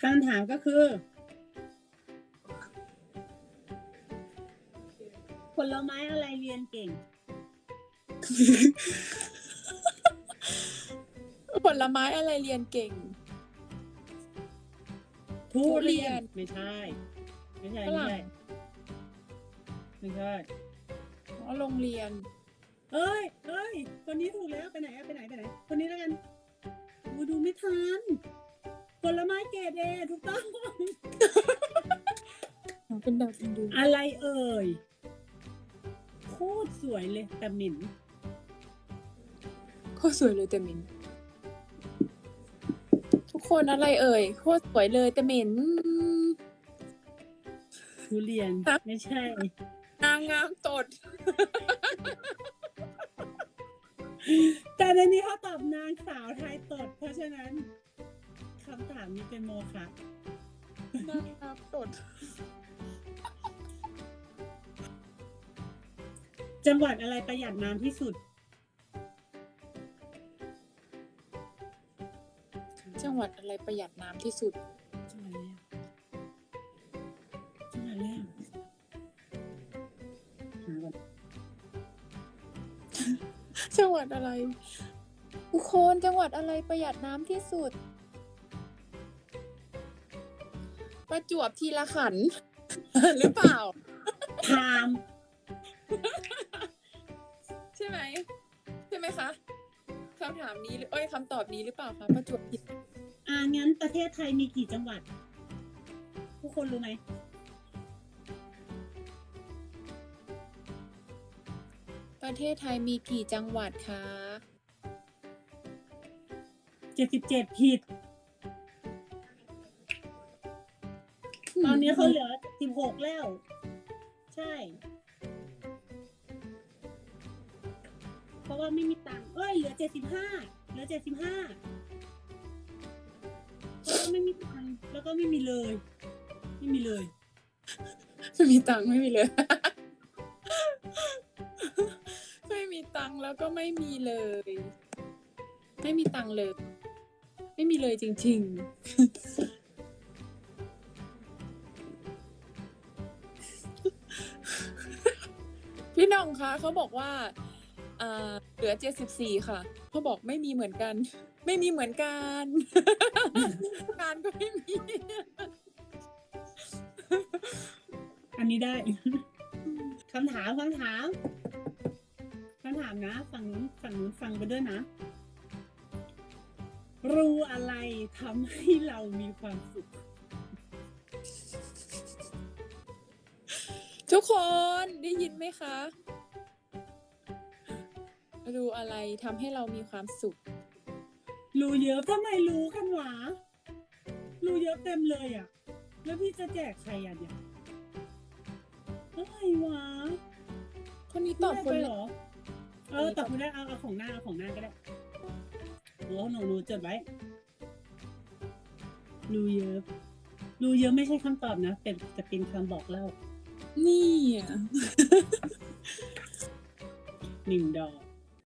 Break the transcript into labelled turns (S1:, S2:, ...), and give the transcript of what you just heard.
S1: คำถามก็คือ ผลไม้อะไรเรียนเก่ง
S2: ผลไม้อะไรเรียนเก่ง
S1: ทุเรียน
S2: ทุเรียน
S1: ไม่ใช่ ไม่ใช่
S2: ฝรั่
S1: ไม่
S2: ง
S1: ใช่ ไม่ใช่
S2: อ๋อโรงเรียน
S1: เอ้ยเอ้ยคนนี้ถูกแล้วไปไหนอะไปไหนไปไหน คนนี้แล้วกันอูดูไม่ทัน ผลไม้เกรดเอถูกต้อง
S2: เป็นดาวเป็นดวง
S1: อะไรเอ่ยโคตรสวยเลยแต่หมิ่น
S2: โคตรสวยเลยแต่เหม็นทุกคนอะไรเอ่ยโคตรสวยเลยแต่เหม็น
S1: ทุเรียน
S2: ครับ
S1: ไม่ใช่
S2: นางงามตด
S1: แต่ในนี้เขาตอบนางสาวไทยตดเพราะฉะนั้น คำถามนี้เป็นโมฆะ
S2: นางงามตด
S1: จังหวัดอะไรประหยัดน้ำที่สุด
S2: จังหวัดอะไรประหยัดน้ำที่สุด
S1: จังหวัดอะไรอะจังหวัดอะไรอะหาก่อน
S2: จังหวัดอะไรทุกคนจังหวัดอะไรประหยัดน้ำที่สุด ประจวบทีละขัน หรือเปล่า
S1: ถาม
S2: ใช่ไหมใช่ไหมคะคำถามนี้หรือเอ้ยคำตอบนี้หรือเปล่าคะประจวบที
S1: อ่างั้นประเทศไทยมีกี่จังหวัด ทุกคนรู้ไหม
S2: ประเทศไทยมีกี่จังหวัดคะ
S1: เจ็ดสิบเจ็ดผิด นนี้เขาเหลือสิบหกแล้ว ใช่ เพราะว่าไม่มีตังค์เอ้ยเหลือเจ็ดสิบห้าเหลือเจ็ดสิบห้าเพราะว่าไม่มีตังค์แล้วก็ไม่มีเลย ไม่มีเลย
S2: ไม่มีตังค์ไม่มีเลย ไม่มีตังค์แล้วก็ไม่มีเลย ไม่มีตังค์เลย ไม่มีเลยจริง ๆ พี่น้องคะเขาบอกว่าเหลือเจ็ดสิบสี่ค่ะเขาบอกไม่มีเหมือนกัน ไม่มีเหมือนกันการก็ไม่มี
S1: อันนี้ได้คำถามคำถามคำถามนะฝั่งนู้นฝั่งนู้นฟังไปด้วยนะรูอะไรทำให้เรามีความสุข
S2: ทุกคนได้ยินไหมคะดูอะไรทำให้เรามีความสุข
S1: รูเยอะทำไมรู้กันวะรูเยอะเต็มเลยอะ แล้วพี่จะแจกใครอะเนี่ยอะไรวะ
S2: คนนี้ตอบคน
S1: ไม่ได้ไป
S2: แร
S1: เหร
S2: ก
S1: อเออตอบคนได้เอาเอาของหน้าเอาของหน้าก็ได้โอ้หนูหนูจดไว้รูเยอะรูเยอะไม่ใช่คำตอบนะ เป็นจะเป็นคำบอกเล่า
S2: นี่อะ
S1: หนึ่งดอก